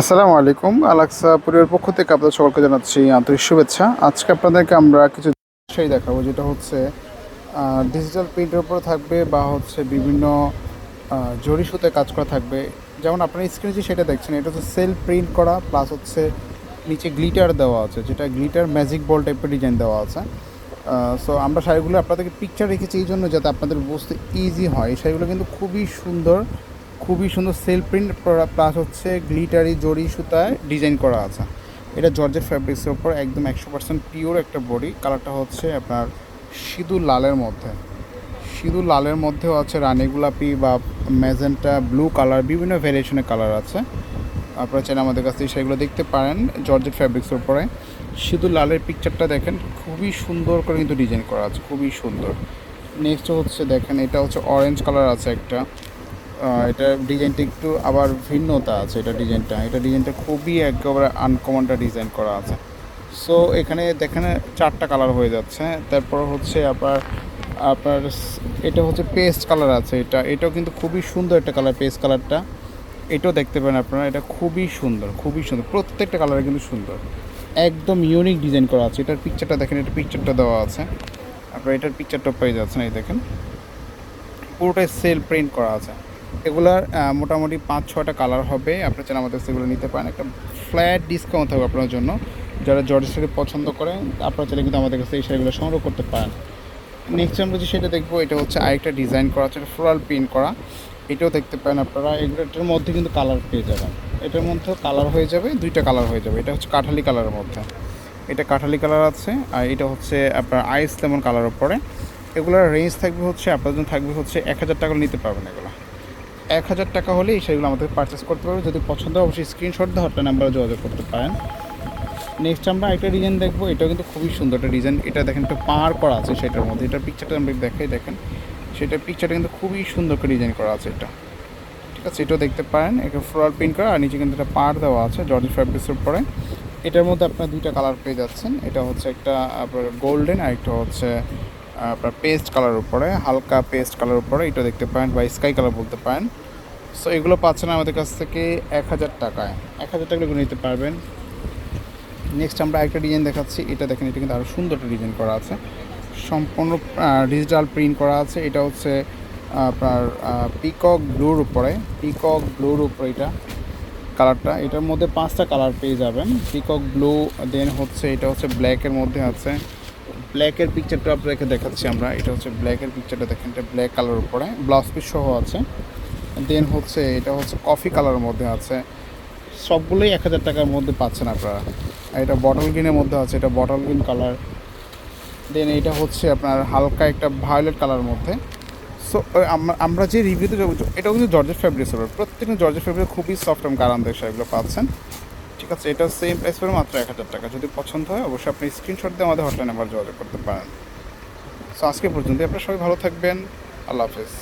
আসসালামু আলাইকুম। আলাক্সা পরিবার পক্ষ থেকে আপনাদের সকলকে জানাচ্ছি আন্তরিক শুভেচ্ছা। আজকে আপনাদেরকে আমরা কিছু সেই দেখাবো, যেটা হচ্ছে ডিজিটাল প্রিন্টের উপরে থাকবে বা হচ্ছে বিভিন্ন জরি সুতে কাজ করা থাকবে। যেমন আপনার স্ক্রিনে যে সেটা দেখছেন, এটা হচ্ছে সেল প্রিন্ট করা প্লাস হচ্ছে নিচে গ্লিটার দেওয়া আছে, যেটা গ্লিটার ম্যাজিক বল টাইপের ডিজাইন দেওয়া আছে। সো আমরা শাড়িগুলো আপনাদেরকে পিকচার রেখেছি, এই জন্য যাতে আপনাদের বুঝতে ইজি হয়। এই শাড়িগুলো কিন্তু খুবই সুন্দর খুবই সুন্দর সেল প্রিন্ট প্লাস হচ্ছে গ্লিটারি জরি সুতায় ডিজাইন করা আছে। এটা জর্জের ফ্যাব্রিক্সের উপর একদম একশো পার্সেন্ট পিওর একটা বডি। কালারটা হচ্ছে আপনার সিঁদুর লালের মধ্যে। সিঁদুর লালের মধ্যেও আছে রানী গোলাপি বা ম্যাজেন্টা ব্লু কালার বিভিন্ন ভ্যারিয়েশনের কালার আছে। আপনারা চাইলে আমাদের কাছ থেকে সেগুলো দেখতে পারেন জর্জেট ফ্যাব্রিক্সের উপরে। সিঁদুর লালের পিকচারটা দেখেন, খুবই সুন্দর করে কিন্তু ডিজাইন করা আছে, খুবই সুন্দর। নেক্সট হচ্ছে দেখেন, এটা হচ্ছে অরেঞ্জ কালার আছে একটা। এটা ডিজাইনটা একটু আবার ভিন্নতা আছে এটা ডিজাইনটা। এটা ডিজাইনটা খুবই একেবারে আনকমনটা ডিজাইন করা আছে। সো এখানে দেখেন, চারটা কালার হয়ে যাচ্ছে। তারপর হচ্ছে আপনার আপনার এটা হচ্ছে পেস্ট কালার আছে এটা। এটাও কিন্তু খুবই সুন্দর একটা কালার পেস্ট কালারটা এটাও দেখতে পারেন আপনারা, এটা খুবই সুন্দর খুবই সুন্দর। প্রত্যেকটা কালার কিন্তু সুন্দর। একদম ইউনিক ডিজাইন করা আছে। এটার পিকচারটা দেখেন, এটা পিকচারটা দেওয়া আছে। আপনার এটার পিকচারটা পেয়ে যাচ্ছেন, এই দেখেন। পুরোটাই সেল প্রিন্ট করা আছে। এগুলার মোটামুটি পাঁচ ছটা কালার হবে। আপনার চাইলে আমাদের সেগুলো নিতে পারেন। একটা ফ্ল্যাট ডিসকাউন্ট থাকবে আপনার জন্য। যারা জর্জ শাড়ি পছন্দ করেন, আপনারা চাইলে কিন্তু আমাদের কাছে এই শাড়িগুলো সংগ্রহ করতে পারেন। নেক্সট আমরা যে সেটা দেখব, এটা হচ্ছে আরেকটা ডিজাইন করা আছে ফ্লোরাল প্রিন্ট করা। এটাও দেখতে পারেন আপনারা। এগুলো এটার মধ্যে কিন্তু কালার পেয়ে যাবেন। এটার মধ্যে কালার হয়ে যাবে, দুইটা কালার হয়ে যাবে। এটা হচ্ছে কাঠালি কালারের মধ্যে। এটা কাঠালি কালার আছে, আর এটা হচ্ছে আপনার আইস লেমন কালার উপরে। এগুলোর রেঞ্জ থাকবে হচ্ছে, আপনার জন্য থাকবে হচ্ছে এক হাজার টাকা, নিতে পারবেন এগুলো। এক হাজার টাকা হলে এই শাড়িগুলো আমাদের পারচেস করতে পারবে। যদি পছন্দ হয়, অবশ্যই স্ক্রিনশট দিয়ে হটলাইন নাম্বারে যোগাযোগ করতে পারেন। নেক্সট আমরা একটা ডিজাইন দেখব। এটাও কিন্তু খুবই সুন্দর একটা ডিজাইন এটা দেখেন একটু পার করা আছে সেটার মধ্যে। এটার পিকচারটা আমরা দেখাই, দেখেন। সেটার পিকচারটা কিন্তু খুবই সুন্দর করে ডিজাইন করা আছে এটা। ঠিক আছে, এটাও দেখতে পারেন। এটা ফ্লোরাল প্রিন্ট করা, আর নিচে কিন্তু একটা পার দেওয়া আছে জর্জ ফ্যাব্রিক্সের পরে এটার মধ্যে আপনার দুইটা কালার পেয়ে যাচ্ছেন। এটা হচ্ছে একটা আপনার গোল্ডেন আর একটা হচ্ছে আপনার পেস্ট কালার উপরে, হালকা পেস্ট কালার উপরে, এটা দেখতে পারেন বা স্কাই কালার বলতে পারেন। সো এগুলো পাচ্ছেন আমাদের কাছ থেকে এক হাজার টাকায়। এক হাজার টাকা এগুলো নিতে পারবেন। নেক্সট আমরা একটা ডিজাইন দেখাচ্ছি। এটা দেখেন, এটা কিন্তু আরও সুন্দর একটা ডিজাইন করা আছে। সম্পূর্ণ ডিজিটাল প্রিন্ট করা আছে। এটা হচ্ছে, আপনার পিকক ব্লুর উপরে। পিকক ব্লুর উপরে এটা কালারটা এটার মধ্যে পাঁচটা কালার পেয়ে যাবেন। পিকক ব্লু দেন হচ্ছে, এটা হচ্ছে ব্ল্যাকের মধ্যে আছে। ব্ল্যাকের পিকচারটা আপনাকে দেখাচ্ছি আমরা। এটা হচ্ছে ব্ল্যাকের পিকচারটা দেখেন, এটা ব্ল্যাক কালার উপরে। ব্লাউজ পিস সহ আছে। দেন হচ্ছে, এটা হচ্ছে কফি কালারের মধ্যে আছে। সবগুলোই এক হাজার টাকার মধ্যে পাচ্ছেন আপনারা। এটা বটল গ্রিনের মধ্যে আছে, এটা বটল গ্রিন কালার দেন এটা হচ্ছে আপনার হালকা একটা ভায়োলেট কালারের মধ্যে। সো আমরা যে রিভিউতে এটাও কিন্তু জর্জের ফ্যাব্রিক্স হবে প্রত্যেকটা জর্জের ফ্যাব্রিক খুবই সফট এবং আরামদায়ক শাড়িগুলো পাচ্ছেন। ঠিক আছে, এটা সেম প্রাইস পড়বে মাত্র এক হাজার টাকা। যদি পছন্দ হয়, অবশ্যই আপনি স্ক্রিনশট দিয়ে আমাদের হটলাইন নাম্বার যোগাযোগ করতে পারেন। সো আজকে পর্যন্ত আপনারা সবাই ভালো থাকবেন। আল্লাহ হাফেজ।